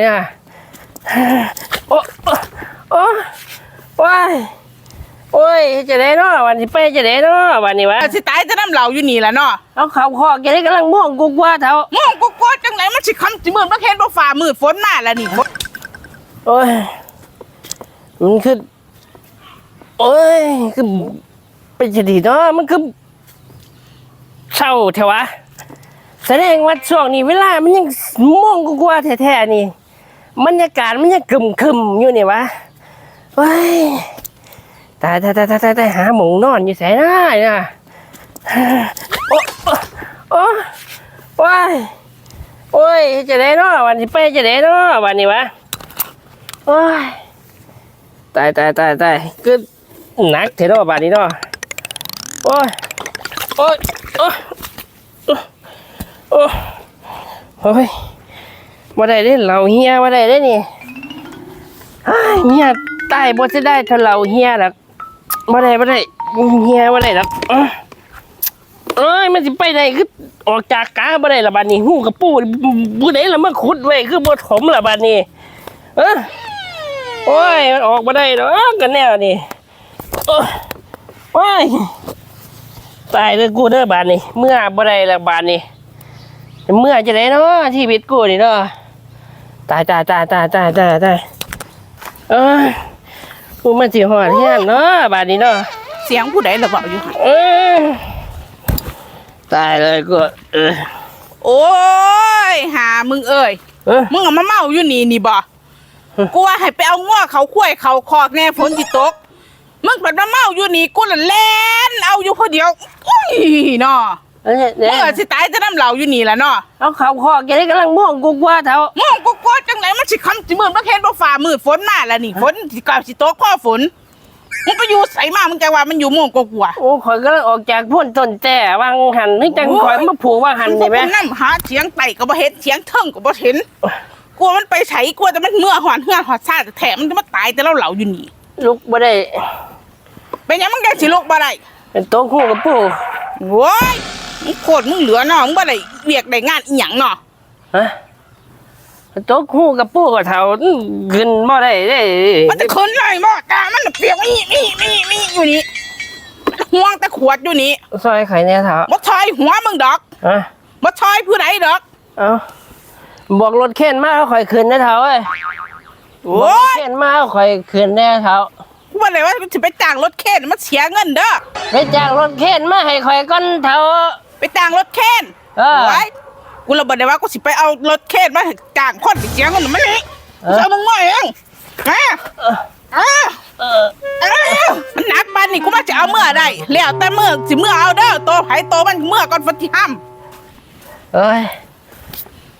เนี่ยโอ้โอ้โอ้ยโอ้ยจะได้เนาะวันนี้ไปจะได้เนาะวันนี้วะสิตายจะน้ำเหล่าอยู่นี่แหละเนาะเอาเขาคอกจะได้กำลังม่วงกูกว่าเท่ามองกูกลัวจังไหนมันสิคำสิมืดบ่เห็นบ่ฝ่ามืดฝนมาแล้วนี่ฝนโอ้ยมันคือโอ้ยคือเป็นจะดีเนาะมันคือเศร้าเถอะวะแสดงว่าช่วงนี้เวลามันยังม่วงกูกว่าแท้ๆนี่ บรรยากาศมันยังกึมคึมอยู่นี่วะโอ้ยตายตายตายตายตายตายหาหมูนอนอยู่แสนได้นะโอ้โอ้โอ้ยโอ้ยจะได้เนาะวันนี้ไปจะได้เนาะวันนี้วะโอ้ยตายตายตายตายคือหนักเทเนาะบานี้เนาะโอ้ยโอ้ยโอ้ยโอ้ยโอ้ย บ่ได้เด้เราเฮียบ่ได้เด้นี่เฮ้ยเฮียตายบ่จะได้ถ้าเราเฮียหรอกบ่ได้บ่ได้เฮียบ่ได้หรอกเอ้ยเอ้ยมันสิไปได้คือออกจากกาบ่ได้ละบาดนี้หูกับปูบ่ได้ละมาขุดไว้คือบ่ถมละบาดนี้เออโอ้ยมันออกมาได้หรอกกันแน่นี่โอ้ยโอ้ยตายเลยกูเด้อบานนี่เมื่อบ่ได้ละบานนี่ เมื่อจะได้เนาะชีวิตกูนี่เนาะตายตายตายตายตายตายตายเอ้ยกูมาสิหอดเฮียนเนาะบานนี้เนาะเสียงผู้ใดล่ะเว้าอยู่หั่นเออตายเลยกูเออโอ้ยหามึงเอ้ยเออมึงอะมาเมาอยู่นี่นี่บ่กูว่าให้ไปเอาง้อเขาคุ้ยเขาคอกแน่ฝนสิตก มึงเป็นมาเมาอยู่นี่กูละแล่นเอาอยู่คนเดียวอุ้ยเนาะ เอ้ยมึเนี่งอะยสิตายจะน้ำเหล่าอยู่นี่แหละเนาะเอาเขาคอกจะได้กำลังม่วงกูกว่าเท่ามองกูกลัวจังไหนมันสิคำสิมืดบ่เห็นบ่ฝ่ามืดฝนมาแล้วนี่ฝนสิกลับสิตกพ่อฝนมึงไปอยู่ไสมามึงจะว่ามันอยู่ม่วงกลัวๆโอ้ข่อยก็เลยออกจากพ่นต้นแต่วางหันนึกจังข่อยมาผูกว่าหันได้ไหมกูนั่หาเสียงไต่ก็บ่เห็นเสียงเทิงก็บ่เห็นกลัวมันไปไสกลัวแต่มันเมื่อหอนเฮือนหอดซ่าแต่แถมมันจะมาตายแต่เราเหล่าอยู่นี่ลุกบ่ได้เป็นหยังมึงได้สิลูกบ่ได้เป็นโต๊ะคู่กับปู่โว้ย มึงโคตรมึงเหลือเนาะมึงบ่ได้เวียกได้งานอีหยังเนาะฮะเป็นโต๊ะคู่กับปู่กับเท่าขึ้นบ่ได้เด้ มันจะขึ้นเลยบ่ตามันน่ะเปียกมีมีมีมีอยู่นี่มันห่วงแต่ขวดอยู่นี่ซอยไข่เนี่ยเท่าบ่ทอยหัวมึงดอกฮะบ่ทอยผู้ใดดอกเอาบอกรถเข็นมาเอาข่อยขึ้นได้เท่าเอ้ยโอ้บอกรถยเข็นมาเอาข่อยขึ้นได้เท่ากูบ่ได้ว่าสิไปจ้างรถเข็นมันเสียเงินเด้อไปจ้างรถเข็นมาให้ข่อยก่อนเท่า ไปจ้างรถเข็นเออ ไว้กูระเบิดได้ว่ากูสิไปเอารถเข็นมาให้จ้างคนไปเสียเงินมันนี่เออเจ้ามึงว่าเองฮะเอออะเอออะมันหนักปานนี่กูมาจะเอาเมื่อได้แล้วแต่เมื่อสิเมื่อเอาเด้อโตไผโตมันเมื่อก่อนฟันที่ห้ามเอ้ย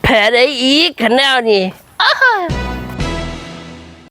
แผลได้อีกขันแนวนี่อ้าว